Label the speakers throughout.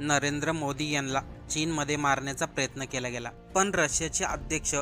Speaker 1: नरेंद्र मोदी यांना चीनमध्ये मारण्याचा प्रयत्न केला गेला. पण रशियाचे अध्यक्ष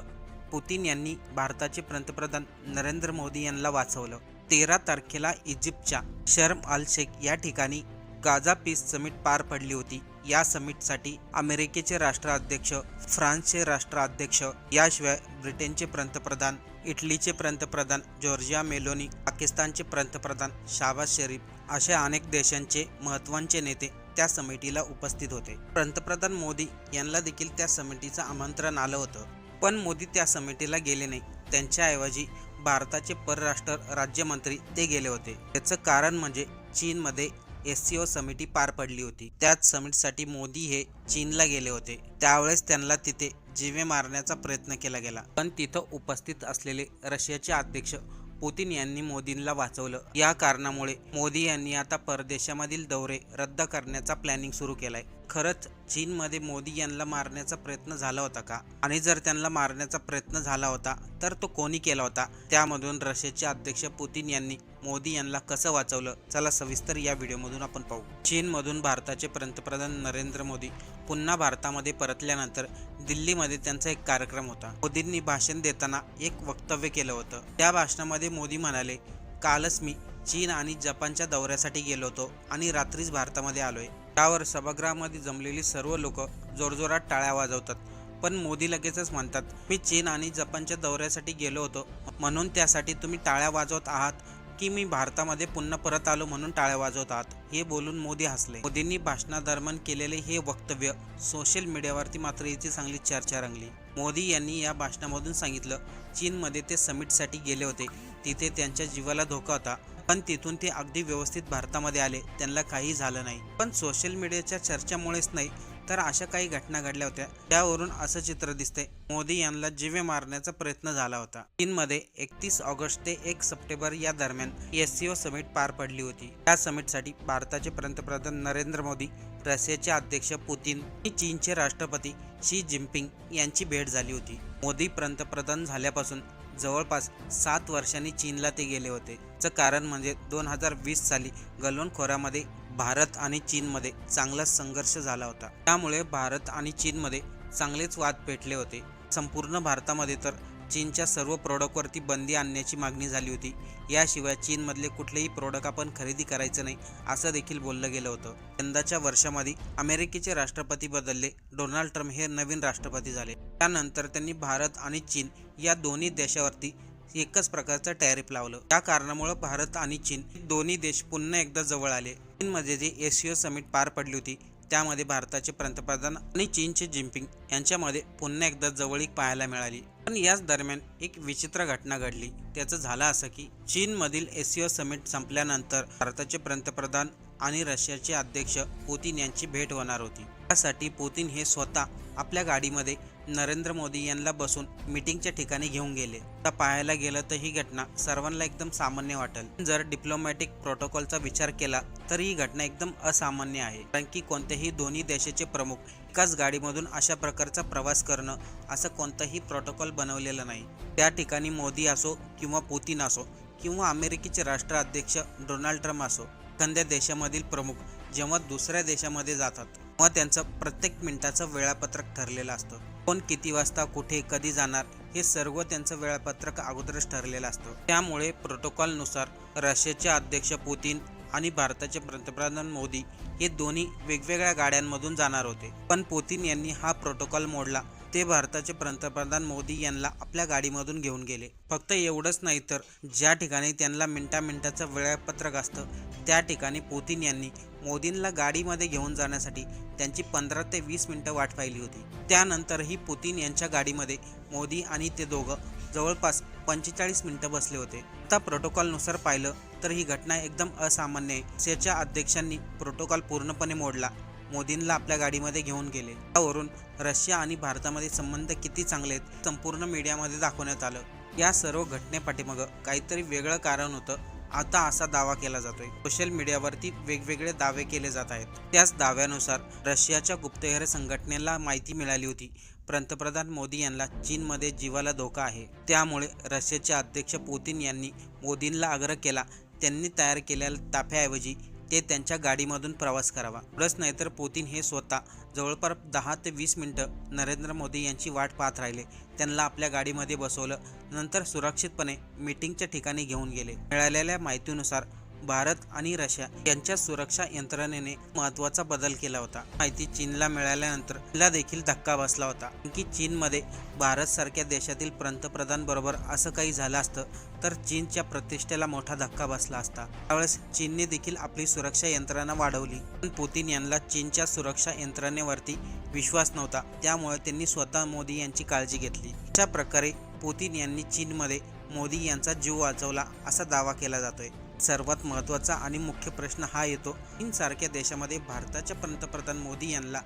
Speaker 1: पुतीन यांनी भारताचे पंतप्रधान नरेंद्र मोदी यांना वाचवलं. तेरा तारखेला इजिप्तच्या शर्म अल शेख या ठिकाणी गाझा पीस समिट पार पडली होती. या समिटसाठी अमेरिकेचे राष्ट्राध्यक्ष फ्रान्सचे राष्ट्राध्यक्ष याशिवाय ब्रिटनचे पंतप्रधान इटलीचे पंतप्रधान जॉर्जिया मेलोनी पाकिस्तानचे पंतप्रधान शाबाज शरीफ अशा अनेक देशांचे महत्त्वाचे नेते त्या समितीला उपस्थित होते. पंतप्रधान मोदी यांना देखील त्या समितीचं आमंत्रण आलं होतं. पण मोदी त्या समितीला गेले नाही. त्यांच्याऐवजी भारताचे परराष्ट्र राज्यमंत्री ते गेले होते. त्याचं कारण म्हणजे चीनमध्ये एस सी ओ समिती पार पडली होती. त्याच समिटसाठी मोदी हे चीनला गेले होते. त्यावेळेस त्यांना तिथे जीवे मारण्याचा प्रयत्न केला गेला. पण तिथं उपस्थित असलेले रशियाचे अध्यक्ष पुतीन यांनी मोदींना वाचवलं. या कारणामुळे मोदी यांनी आता परदेशामधील दौरे रद्द करण्याचा प्लॅनिंग सुरू केलाय. खरंच चीनमध्ये मोदी यांना मारण्याचा प्रयत्न झाला होता का? आणि जर त्यांना मारण्याचा प्रयत्न झाला होता तर तो कोणी केला होता? त्यामधून रशियाचे अध्यक्ष पुतीन यांनी मोदी यांना कसं वाचवलं? चला सविस्तर या व्हिडिओमधून आपण पाहू. चीनमधून भारताचे पंतप्रधान नरेंद्र मोदी पुन्हा भारतामध्ये परतल्यानंतर दिल्लीमध्ये त्यांचा एक कार्यक्रम होता. मोदींनी भाषण देताना एक वक्तव्य केलं होतं. त्या भाषणामध्ये मोदी म्हणाले कालच मी चीन आणि जपानच्या दौऱ्यासाठी गेलो होतो आणि रात्रीच भारतामध्ये आलोय. त्यावर सभागृहामध्ये जमलेली सर्व लोक जोरजोरात टाळ्या वाजवतात. पण मोदी लगेचच म्हणतात मी चीन आणि जपानच्या दौऱ्यासाठी गेलो होतो. म्हणून त्यासाठी तुम्ही टाळ्या वाजवत आहात. की मी भारतामध्ये पुन्हा परत आलो म्हणून टाळ्या वाजवतात हे बोलून मोदी हसले. मोदींनी भाषणादरम्यान केलेले हे वक्तव्य सोशल मीडियावरती मात्र याची चांगली चर्चा रंगली. मोदी यांनी या भाषणामधून सांगितलं चीनमध्ये ते समिटसाठी गेले होते. तिथे त्यांच्या जीवाला धोका होता. पण तिथून ते अगदी व्यवस्थित भारतामध्ये आले. त्यांना काही झालं नाही. पण सोशल मीडियाच्या चर्चामुळेच नाही तर अशा काही घटना घडल्या होत्या. त्यावरून असं चित्र दिसतंय. मोदी यांना जीवे मारण्याचा प्रयत्न झाला होता. चीनमध्ये एकतीस ऑगस्ट ते एक सप्टेंबर या दरम्यान एस सी ओ समिट पार पडली होती. त्या समिटसाठी भारताचे पंतप्रधान नरेंद्र मोदी रशियाचे अध्यक्ष पुतीन आणि चीनचे राष्ट्रपती शी जिनपिंग यांची भेट झाली होती. मोदी पंतप्रधान झाल्यापासून जवळपास सात वर्षांनी चीनला ते गेले होते. कारण म्हणजे दोन हजार वीस साली गलवान खोऱ्यामध्ये भारत आणि चीनमध्ये चांगलाच संघर्ष झाला होता. त्यामुळे भारत आणि चीनमध्ये चांगलेच वाद पेटले होते. संपूर्ण भारतामध्ये तर चीनच्या सर्व प्रोडक्टवरती बंदी आणण्याची मागणी झाली होती. याशिवाय चीनमधले कुठलेही प्रोडक्ट आपण खरेदी करायचं नाही असं देखील बोललं गेलं होतं. यंदाच्या वर्षामध्ये अमेरिकेचे राष्ट्रपती बदलले. डोनाल्ड ट्रम्प हे नवीन राष्ट्रपती झाले. त्यानंतर त्यांनी भारत आणि चीन या दोन्ही देशावरती एकच प्रकारचं टॅरिफ लावलं. त्या कारणामुळे भारत आणि चीन दोन्ही देश पुन्हा एकदा जवळ आले. चीनमध्ये जी एशियो समिट पार पडली होती त्यामध्ये भारताचे पंतप्रधान आणि चीनचे जिनपिंग यांच्यामध्ये पुन्हा एकदा जवळीक पाहायला मिळाली. पण याच दरम्यान एक विचित्र घटना घडली. त्याचं झालं असं की चीनमधील एशियो समिट संपल्यानंतर भारताचे पंतप्रधान आणि रशियाचे अध्यक्ष पुतीन यांची भेट होणार होती. त्यासाठी पुतीन हे स्वतः आपल्या गाडीमध्ये नरेंद्र मोदी यांना बसून मीटिंगच्या ठिकाणी घेऊन गेले. आता पाहायला गेलं तर ही घटना सर्वांना एकदम सामान्य वाटेल. जर डिप्लोमॅटिक प्रोटोकॉलचा विचार केला तर ही घटना एकदम असामान्य आहे. कारण की कोणत्याही दोन्ही देशाचे प्रमुख एकाच गाडीमधून अशा प्रकारचा प्रवास करणं असं कोणतंही प्रोटोकॉल बनवलेलं नाही. त्या ठिकाणी मोदी असो किंवा पुतीन असो किंवा अमेरिकेचे राष्ट्राध्यक्ष डोनाल्ड ट्रम्प असो एखाद्या देशामधील प्रमुख जेव्हा दुसऱ्या देशामध्ये जातात तेव्हा त्यांचं प्रत्येक मिनिटाचं वेळापत्रक ठरलेलं असतं. कोण किती वाजता कुठे कधी जाणार हे सर्व त्यांचं वेळापत्रक अगोदरच ठरलेलं असतं. त्यामुळे प्रोटोकॉलनुसार रशियाचे अध्यक्ष पुतीन आणि भारताचे पंतप्रधान मोदी हे दोन्ही वेगवेगळ्या गाड्यांमधून जाणार होते. पण पुतीन यांनी हा प्रोटोकॉल मोडला ते भारताचे पंतप्रधान मोदी यांना आपल्या गाडीमधून घेऊन गेले. फक्त एवढंच नाही तर ज्या ठिकाणी त्यांना मिनटा मिनटाचं वेळापत्रक असतं त्या ठिकाणी पुतीन यांनी मोदींना गाडीमध्ये घेऊन जाण्यासाठी त्यांची पंधरा ते वीस मिनिटं वाट पाहिली होती. त्यानंतरही पुतीन यांच्या गाडीमध्ये मोदी आणि ते दोघं जवळपास पंचेचाळीस मिनिटं बसले होते. आता प्रोटोकॉलनुसार पाहिलं तर ही घटना एकदम असामान्य आहे. सेच्या अध्यक्षांनी प्रोटोकॉल पूर्णपणे मोडला. मोदींना आपल्या गाडीमध्ये घेऊन गेले. त्यावरून रशिया आणि भारतामध्ये संबंध किती चांगले आहेत संपूर्ण मीडियामध्ये दाखवण्यात आलं. या सर्व घटनेपाठीमागं काहीतरी वेगळं कारण होतं आता असा दावा केला जातोय. सोशल मीडियावरती वेगवेगळे दावे केले जात आहेत. त्याच दाव्यानुसार रशियाच्या गुप्तहेर संघटनेला माहिती मिळाली होती. पंतप्रधान मोदी यांना चीनमध्ये जीवाला धोका आहे. त्यामुळे रशियाचे अध्यक्ष पुतीन यांनी मोदींना आग्रह केला. त्यांनी तयार केलेल्या ताफ्याऐवजी ते त्यांच्या गाडीमधून प्रवास करावा. एवढंच नाही तर पुतीन हे स्वतः जवळपास दहा ते वीस मिनटं नरेंद्र मोदी यांची वाट पाहत राहिले. त्यांना आपल्या गाडीमध्ये बसवलं. नंतर सुरक्षितपणे मीटिंगच्या ठिकाणी घेऊन गेले. मिळालेल्या माहितीनुसार भारत आणि रशिया यांच्या सुरक्षा यंत्रणेने महत्त्वाचा बदल केला होता. माहिती चीनला मिळाल्यानंतर तिला देखील धक्का बसला होता. की चीनमध्ये भारत सारख्या देशातील पंतप्रधान बरोबर असं काही झालं असतं तर चीनच्या प्रतिष्ठेला मोठा धक्का बसला असता. त्यावेळेस चीनने देखील आपली सुरक्षा यंत्रणा वाढवली. पण पुतीन यांना चीनच्या सुरक्षा यंत्रणेवरती विश्वास नव्हता. त्यामुळे त्यांनी स्वतः मोदी यांची काळजी घेतली. अशा प्रकारे पुतीन यांनी चीनमध्ये मोदी यांचा जीव वाचवला असा दावा केला जातोय. सर्वात महत्त्वाचा आणि मुख्य प्रश्न हा येतो. चीनसारख्या देशामध्ये भारताच्या पंतप्रधान मोदी यांना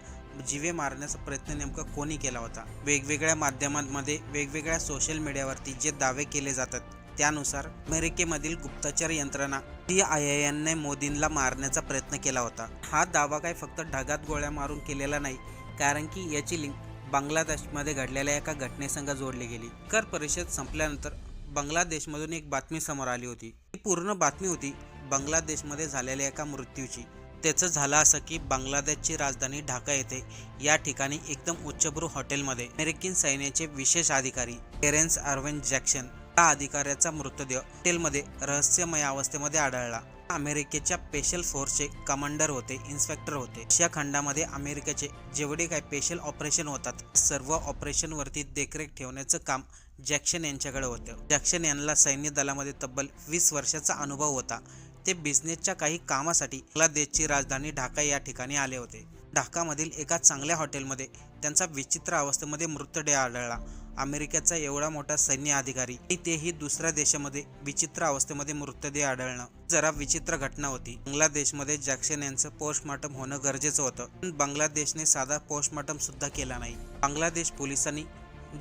Speaker 1: जीवे मारण्याचा प्रयत्न नेमका कोणी केला होता? वेगवेगळ्या माध्यमांमध्ये वेगवेगळ्या सोशल मीडियावरती जे दावे केले जातात त्यानुसार अमेरिकेमधील गुप्तचर यंत्रणा सी आय आय एनने मोदींना मारण्याचा प्रयत्न केला होता. हा दावा काय फक्त ढगात गोळ्या मारून केलेला नाही कारण की याची लिंक बांगलादेशमध्ये घडलेल्या एका घटनेसंग जोडली गेली. कर परिषद संपल्यानंतर बांगलादेशमधून एक बातमी समोर आली होती. ही पूर्ण बातमी होती बांगलादेशमध्ये झालेल्या एका मृत्यूची. त्याचं झालं असं की बांगलादेशची राजधानी ढाका येथे या ठिकाणी एकदम उच्चभ्रू हॉटेलमध्ये अमेरिकन सैन्याचे विशेष अधिकारी टेरेन्स अर्वेन जॅक्सन या अधिकाऱ्याचा मृतदेह हॉटेलमध्ये रहस्यमय अवस्थेमध्ये आढळला. अमेरिकेच्या स्पेशल फोर्सचे कमांडर होते इन्स्पेक्टर होते. या खंडामध्ये अमेरिकेचे जेवढे काही स्पेशल ऑपरेशन होतात सर्व ऑपरेशनवरती देखरेख ठेवण्याचं काम जॅक्शन यांच्याकडे होतं. जॅक्शन यांना सैन्य दलामध्ये तब्बल वीस वर्षाचा अनुभव होता. ते बिझनेसच्या काही कामासाठी बांगलादेशची राजधानी ढाका या ठिकाणी आले होते. ढाकामधील एका चांगल्या हॉटेलमध्ये त्यांचा विचित्र अवस्थेमध्ये मृतदेह आढळला. अमेरिकेचा एवढा मोठा सैन्य अधिकारी आणि तेही दुसऱ्या देशामध्ये विचित्र अवस्थेमध्ये मृतदेह आढळणं जरा विचित्र घटना होती. बांगलादेशमध्ये जॅक्सन यांचं पोस्टमॉर्टम होणं गरजेचं होतं. पण बांगलादेशने साधा पोस्टमॉर्टम सुद्धा केला नाही. बांगलादेश पोलिसांनी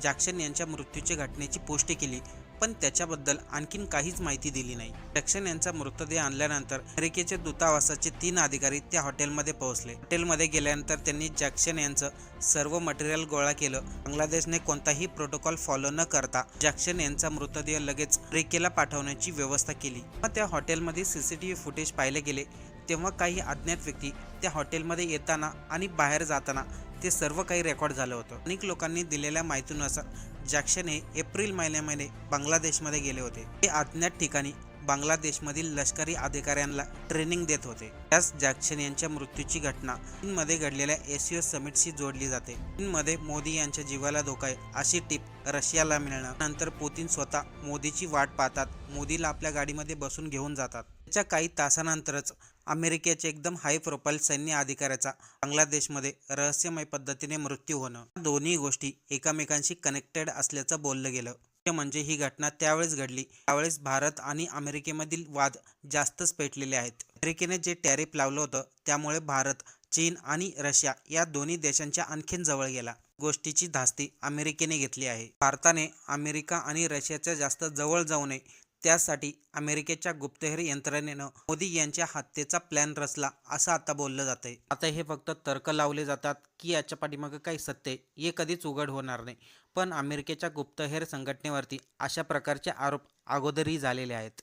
Speaker 1: जॅक्सन यांच्या मृत्यूची घटनेची पुष्टी केली पण त्याच्याबद्दल आणखीन काहीच माहिती दिली नाही. जॅक्सन यांचा मृतदेह आणल्यानंतर अमेरिकेचे दूतावासाचे तीन अधिकारी त्या हॉटेलमध्ये पोहोचले. हॉटेलमध्ये गेल्यानंतर त्यांनी जॅक्सन यांचं सर्व मटेरियल गोळा केलं. बांगलादेशने कोणताही प्रोटोकॉल फॉलो न करता जॅक्सन यांचा मृतदेह लगेच अमेरिकेला पाठवण्याची व्यवस्था केली. मग त्या हॉटेलमध्ये सीसीटीव्ही फुटेज पाहिले गेले. तेव्हा काही अज्ञात व्यक्ती त्या हॉटेलमध्ये येताना आणि बाहेर जाताना ते सर्व काही रेकॉर्ड झालं होतं. अनेक लोकांनी दिलेल्या माहितीनुसार जॅक्शन हे एप्रिल महिन्यामध्ये बांगलादेशमध्ये गेले होते. ते अज्ञात ठिकाणी बांगलादेशमधील लष्करी अधिकाऱ्यांना ट्रेनिंग देत होते. त्याच जॅक्शन यांच्या मृत्यूची घटना चीनमध्ये घडलेल्या एसीओ समिटशी जोडली जाते. चीनमध्ये मोदी यांच्या जीवाला धोका आहे अशी टीप रशियाला मिळणं नंतर पुतीन स्वतः मोदीची वाट पाहतात. मोदीला आपल्या गाडीमध्ये बसून घेऊन जातात. त्याच्या काही तासानंतरच अमेरिकेचे एकदम हाय प्रोफाईल सैन्य अधिकाऱ्याचा बांगलादेशमध्ये रहस्यमय पद्धतीने मृत्यू होणं. दोन्ही गोष्टी एकमेकांशी कनेक्टेड असल्याचं बोललं गेलं. म्हणजे ही घटना त्यावेळेस घडली. त्यावेळेस भारत आणि अमेरिकेमधील वाद जास्तच पेटलेले आहेत. अमेरिकेने जे टॅरिफ लावलं होतं त्यामुळे भारत चीन आणि रशिया या दोन्ही देशांच्या आणखीन जवळ गेला. गोष्टीची धास्ती अमेरिकेने घेतली आहे. भारताने अमेरिका आणि रशियाच्या जास्त जवळ जाऊ नये त्यासाठी अमेरिकेच्या गुप्तहेर यंत्रणेनं मोदी यांच्या हत्येचा प्लॅन रचला असं आता बोललं जातंय. आता हे फक्त तर्क लावले जातात की याच्या पाठीमागं काही सत्य आहे, हे कधीच उघड होणार नाही. पण अमेरिकेच्या गुप्तहेर संघटनेवरती अशा प्रकारचे आरोप अगोदरही झालेले आहेत.